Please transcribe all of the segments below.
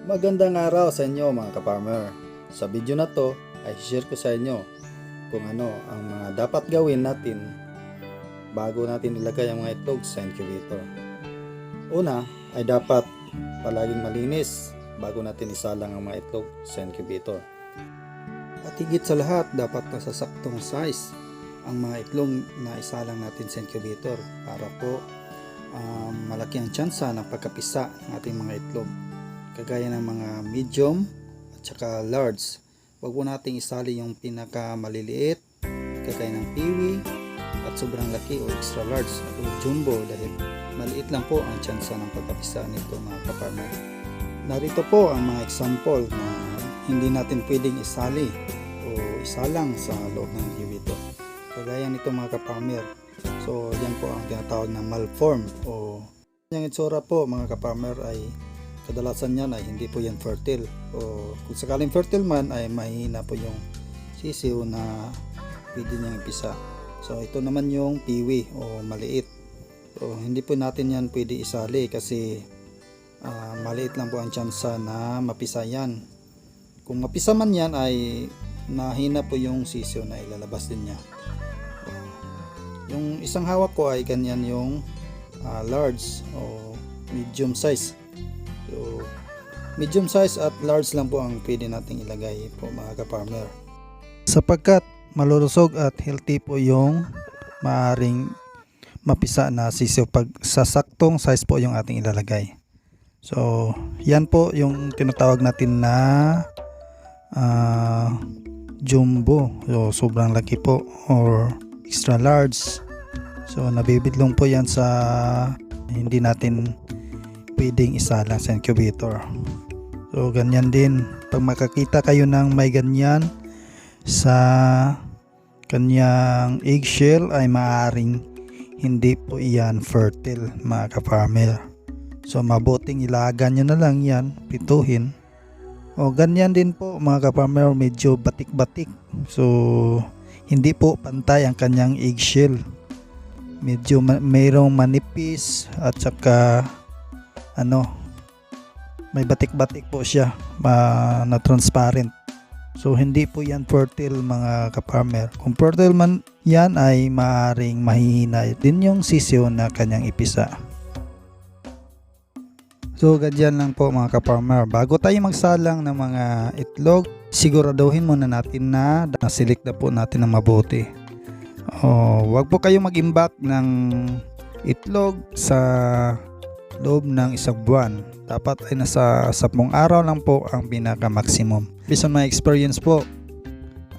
Magandang araw sa inyo mga kaparmer. Sa video na to ay share ko sa inyo kung ano ang mga dapat gawin natin bago natin ilagay ang mga itlog sa incubator. Una ay dapat palaging malinis bago natin isalang ang mga itlog sa incubator. At higit sa lahat, dapat nasa saktong size ang mga itlog na isalang natin sa incubator para po um, malaki ang tsansa ng pagkapisa ng ating mga itlog kagaya ng mga medium at saka large. Huwag po nating isali yung pinaka maliliit, kagaya ng piwi at sobrang laki o extra large o jumbo dahil maliit lang po ang tsansa ng pagkapisa nito mga kaparmer. Narito po ang mga example na hindi natin pwedeng isali o isalang sa loob ng incubator. Kagaya nito mga kaparmer. So yan po ang tinatawag na malform o yung itsura po mga kaparmer ay kadalasan yan ay hindi po yan fertile. O kung sakaling fertile man ay mahina po yung sisiw na pwede niyang ipisa. So ito naman yung piwi o maliit. So hindi po natin yan pwede isali kasi ah, maliit lang po ang tsansa na mapisa yan. Kung mapisa man yan ay mahina po yung sisiw na ilalabas din niya. Yung isang hawak ko ay ganyan yung ah, large o medium size So, medium size at large lang po ang pwede nating ilagay po mga ka-farmer. Sapagkat malulusog at healthy po yung maaring mapisa na sisiw pag sasaktong size po yung ating ilalagay. So, yan po yung tinatawag natin na ah, jumbo. So, sobrang laki po or extra large. So, nabibitlong po yan sa hindi natin pwedeng isalang sa incubator. So ganyan din pag makakita kayo ng may ganyan sa kanyang eggshell ay maaring hindi po iyan fertile mga ka-farmer. So mabuting ilagan nyo na lang yan, pituhin. O ganyan din po mga ka-farmer medyo batik-batik. So hindi po pantay ang kanyang eggshell. Medyo ma- mayroong manipis at saka ano may batik-batik po siya ma- na transparent. So hindi po yan fertile mga ka-farmer. Kung fertile man yan ay maaring mahihina din yung sisiyo na kanyang ipisa. So ganyan lang po mga ka-farmer. Bago tayo magsalang ng mga itlog siguraduhin muna natin na nasilik na po natin ng mabuti. Oh, wag po kayo mag-imbak ng itlog sa loob ng isang buwan. Dapat ay nasa 10 araw lang po ang pinaka-maximum. Based on my experience po,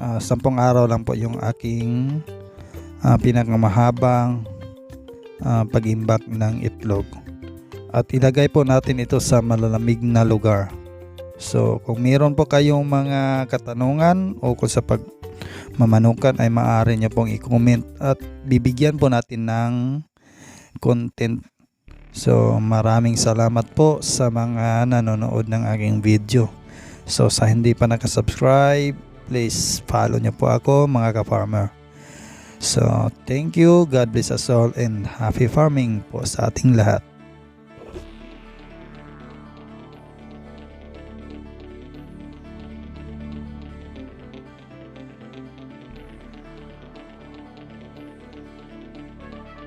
ah, 10 araw lang po yung aking ah, pinakamahabang ah, pag-imbak ng itlog. At ilagay po natin ito sa malalamig na lugar. So, kung meron po kayong mga katanungan o kung sa pag mamanukan ay maaari nyo pong i-comment at bibigyan po natin ng content So maraming salamat po sa mga nanonood ng aking video. So sa hindi pa nakasubscribe, please follow niyo po ako mga ka-farmer. So thank you, God bless us all and happy farming po sa ating lahat.